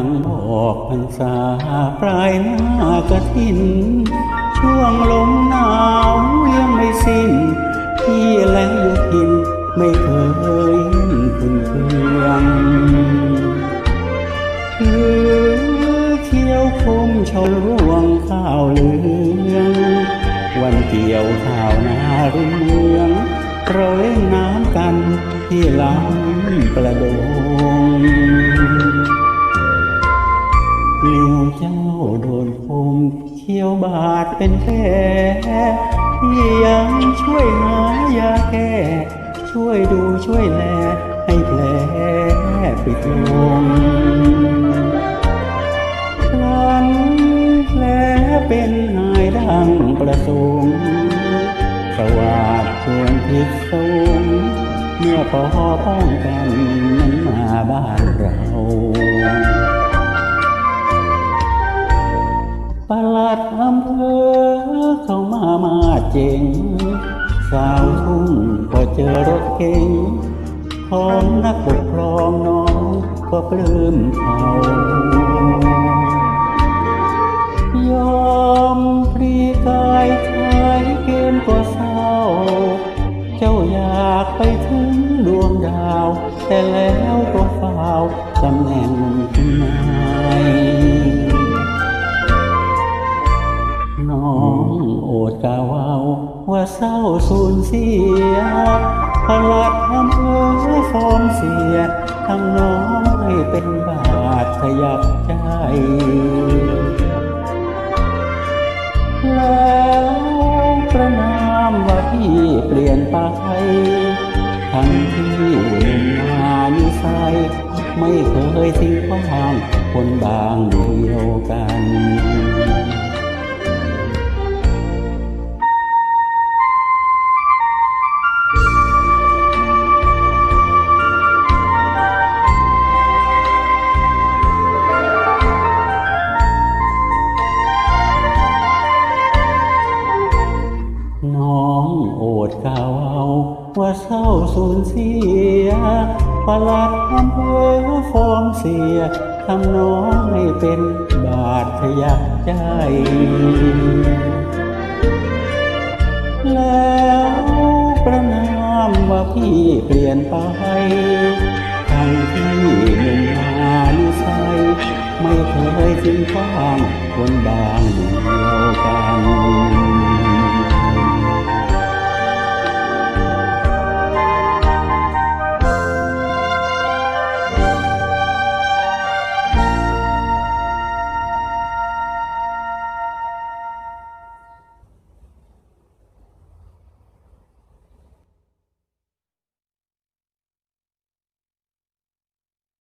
ลังออกพรรษาปลายหน้ากระถิน ช่วงลมหนาวยังไม่สิ้น พี่แลอยู่กินไม่เคยห็นคุณเพื่อนคือเขียวคมชาร่วงข้าวเหลือง วันเกี่ยวข้าวนารุ่งเรืองเราเล่นน้ำกันที่ลำประโดง เจ้าโดนคมเขี้ยวบาดเป็นแผลพี่ยังช่วยหายาแก้ช่วยดูช่วยแล ให้แผลปิดลงครั้นแผลเป็นหายดังประสงค์สวาดชวนพิษสงเมื่อพอป้องกันนั้นมาบ้านเรา เข้ามามาเจ๋งสาวทุ่งก็เจอรถเก๋งของนักปกครองน้องก็ปลื้มเขายอมพรีกายชายเกมก็เศร้า เจ้าอยากไปถึงดวงดาว แต่แล้วก็เฝ้าวตำแหน่งคุณนา เสียพลัดอำเภอฟอมเสียทั้งน้องให้เป็นบาดทะยักใจ แล้วประนามว่าพี่เปลี่ยนไป ทั้งที่หนุ่มานิสัยไม่เคยทิ้งขว้างคนบางเดียวกัน โอดกล่าวเอาว่าเศร้าสูญเสียประหลัดอำเภอฟอมเสียทำน้องให้เป็นบาดทะยักใจ แล้วประนามว่าพี่เปลี่ยนไปทั้งที่หนุ่มมานิสัยไม่เคยทิ้งขว้างคนบางเดี